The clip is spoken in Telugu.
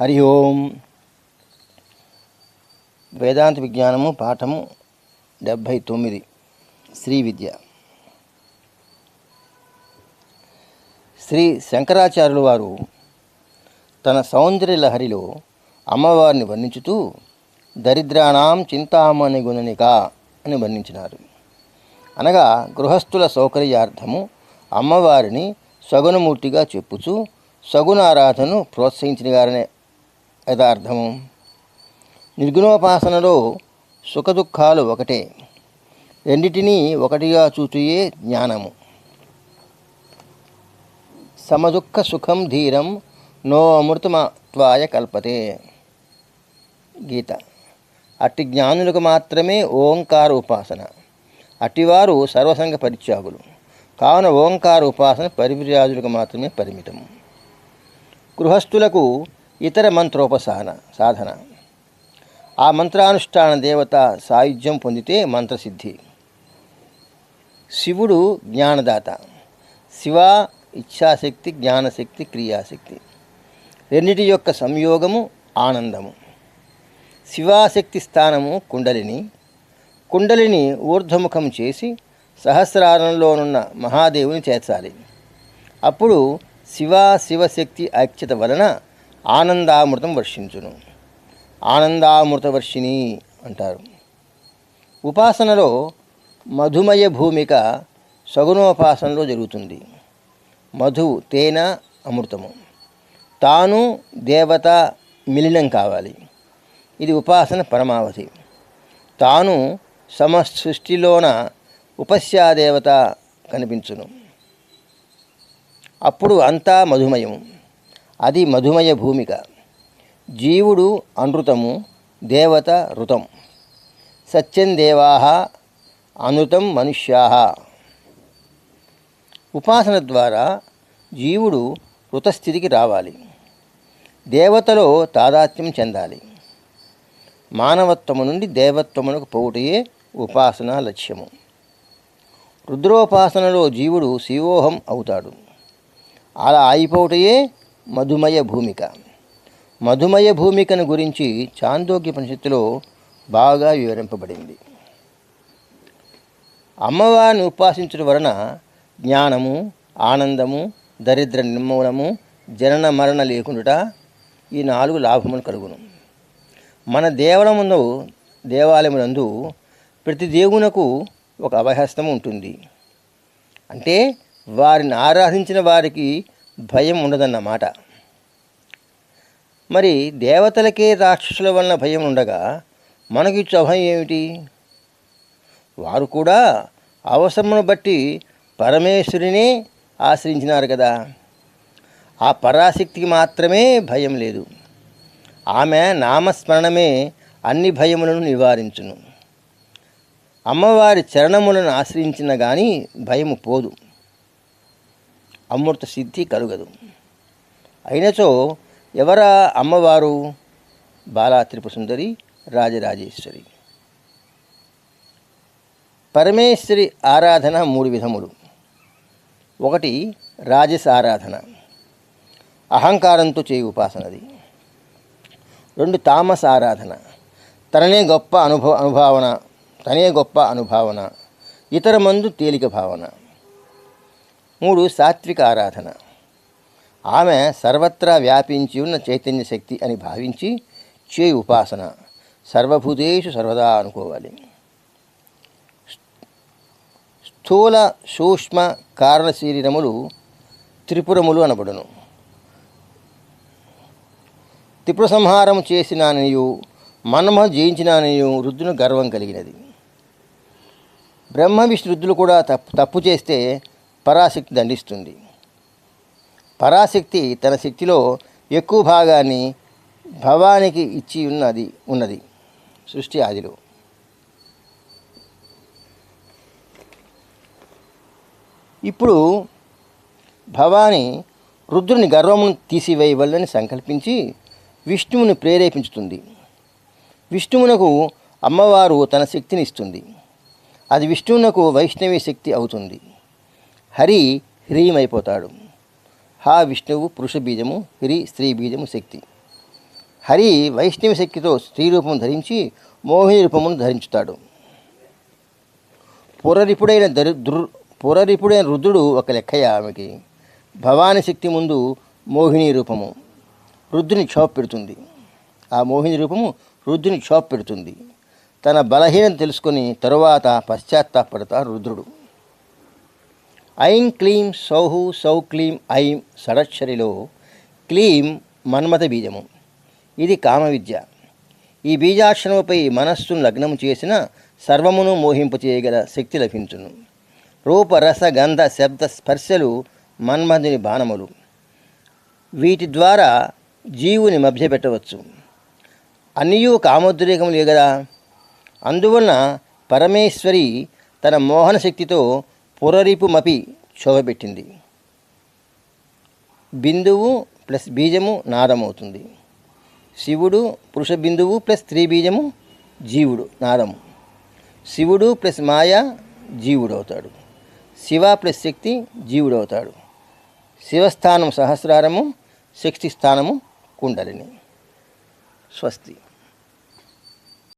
హరి ఓం వేదాంత విజ్ఞానము పాఠము డెబ్భై తొమ్మిది శ్రీ విద్య శ్రీ శంకరాచార్యుల వారు తన సౌందర్య లహరిలో అమ్మవారిని వర్ణించుతూ దరిద్రాణం చింతామణి గుణనిక అని వర్ణించినారు. అనగా గృహస్థుల సౌకర్యార్థము అమ్మవారిని సగుణమూర్తిగా చెప్పుచూ సగుణారాధనను ప్రోత్సహించిన గారనే యథార్థము. నిర్గుణోపాసనలో సుఖదుఖాలు ఒకటే. రెండిటినీ ఒకటిగా చూచుయే జ్ఞానము. సమదుఃఖ సుఖం ధీరం నో అమృతమత్వాయ కల్పతే. గీత. అట్టి జ్ఞానులకు మాత్రమే ఓంకార ఉపాసన. అట్టివారు సర్వసంగ పరిత్యాగులు కావున ఓంకార ఉపాసన పరివ్రాజులకు మాత్రమే పరిమితము. గృహస్థులకు ఇతర మంత్రోపసాహన సాధన. ఆ మంత్రానుష్ఠాన దేవత సాయుధ్యం పొందితే మంత్రసిద్ధి. శివుడు జ్ఞానదాత. శివ ఇచ్ఛాశక్తి జ్ఞానశక్తి క్రియాశక్తి. రెండిటి యొక్క సంయోగము ఆనందము. శివాశక్తి స్థానము కుండలిని. కుండలిని ఊర్ధ్వముఖం చేసి సహస్రారంలోనున్న మహాదేవుని చేర్చాలి. అప్పుడు శివ శివశక్తి ఐక్యత వలన ఆనందామృతం వర్షించును. ఆనందామృత వర్షిణి అంటారు. ఉపాసనలో మధుమయ భూమిక సగుణోపాసనలో జరుగుతుంది. మధు తేన అమృతము. తాను దేవత మిలినం కావాలి. ఇది ఉపాసన పరమావధి. తాను సమసృష్టిలోన ఉపస్యాదేవత కనిపించును. అప్పుడు అంతా మధుమయం అది మధుమయ భూమిక. జీవుడు అనృతము దేవత ఋతం. సత్యందేవా అనృతం మనుష్యా ఉపాసన ద్వారా జీవుడు ఋతస్థితికి రావాలి. దేవతలో తాదాత్మ్యం చెందాలి. మానవత్వము నుండి దేవత్వమునకు పోవుటయే ఉపాసన లక్ష్యము. రుద్రోపాసనలో జీవుడు శివోహం అవుతాడు. అలా ఆగిపోవటయే మధుమయ భూమిక. మధుమయ భూమికను గురించి చాందోగ్య పరిషత్తులో బాగా వివరింపబడింది. అమ్మవారిని ఉపాసించడం వలన జ్ఞానము ఆనందము దరిద్ర నిర్మూలము జనన మరణ లేకుండుట ఈ నాలుగు లాభములు కలుగును. మన దేవలముందు దేవాలయమునందు ప్రతి దేవునకు ఒక అభయహస్తము ఉంటుంది. అంటే వారిని ఆరాధించిన వారికి భయం ఉండదన్నమాట. మరి దేవతలకే రాక్షసుల వలన భయం ఉండగా మనకి ఇచ్చు అభయం ఏమిటి? వారు కూడా అవసరమును బట్టి పరమేశ్వరినే ఆశ్రయించినారు కదా. ఆ పరాశక్తికి మాత్రమే భయం లేదు. ఆమె నామస్మరణమే అన్ని భయములను నివారించును. అమ్మవారి చరణములను ఆశ్రయించిన కానీ భయము పోదు. అమృత సిద్ధి కలుగదు. అయినచో ఎవరా అమ్మవారు? బాలా త్రిపుసుందరి రాజరాజేశ్వరి. పరమేశ్వరి ఆరాధన మూడు విధములు. ఒకటి రాజస ఆరాధన. అహంకారంతో చేయి ఉపాసనది. రెండు తామస ఆరాధన. తననే గొప్ప అనుభవ అనుభావన తనే గొప్ప అనుభావన. ఇతర మందు తేలిక భావన. మూడు సాత్విక ఆరాధన. ఆమె సర్వత్రా వ్యాపించి ఉన్న చైతన్య శక్తి అని భావించి చేయి ఉపాసన. సర్వభూతేషు సర్వదా అనుకోవాలి. స్థూల సూక్ష్మ కారణ శరీరములు త్రిపురములు అనబడును. త్రిపుర సంహారం చేసినానియు మనమ జయించినానియు రుద్రుని గర్వం కలిగినది. బ్రహ్మ విష్ణు కూడా తప్పు తప్పు చేస్తే పరాశక్తి దండిస్తుంది. పరాశక్తి తన శక్తిలో ఎక్కువ భాగాన్ని భవానికి ఇచ్చి ఉన్నది ఉన్నది. సృష్టి ఆదిలో. ఇప్పుడు భవాని రుద్రుని గర్వమును తీసివేయవల్లని సంకల్పించి విష్ణువుని ప్రేరేపించుతుంది. విష్ణువునకు అమ్మవారు తన శక్తిని ఇస్తుంది. అది విష్ణువునకు వైష్ణవి శక్తి అవుతుంది. హరి హ్రీమైపోతాడు హా విష్ణువు పురుష బీజము హ్రి స్త్రీ బీజము శక్తి. హరి వైష్ణవి శక్తితో స్త్రీ రూపం ధరించి మోహిని రూపమును ధరించుతాడు. పురరిపుడైన దరి దుర్ పురరిపుడైన రుద్రుడు ఒక లెక్కయ్య ఆమెకి. భవాని శక్తి ముందు మోహిని రూపము రుద్రుని క్షోభ పెడుతుంది. ఆ మోహిని రూపము రుద్రుని క్షోభ పెడుతుంది. తన బలహీనత తెలుసుకొని తరువాత పశ్చాత్తాపడతాడు రుద్రుడు. ఐం క్లీం సౌహు సౌ క్లీం ఐం షడక్షరిలో క్లీం మన్మథ బీజము. ఇది కామ విద్య ఈ బీజాక్షరముపై మనస్సును లగ్నము చేసిన సర్వమును మోహింపచేయగల శక్తి లభించును. రూప రస గంధ శబ్ద స్పర్శలు మన్మధుని బాణములు. వీటి ద్వారా జీవుని మభ్యపెట్టవచ్చు అన్నియూ కామోద్రేకములే కదా అందువలన పరమేశ్వరి తన మోహన శక్తితో పురరిపుమపి శోభపెట్టింది బిందువు ప్లస్ బీజము నారమవుతుంది శివుడు పురుష బిందువు ప్లస్ స్త్రీ బీజము జీవుడు నాదము. శివుడు ప్లస్ మాయ జీవుడు అవుతాడు శివ ప్లస్ శక్తి జీవుడు అవుతాడు శివస్థానం సహస్రారము శక్తి స్థానము కుండలిని. స్వస్తి.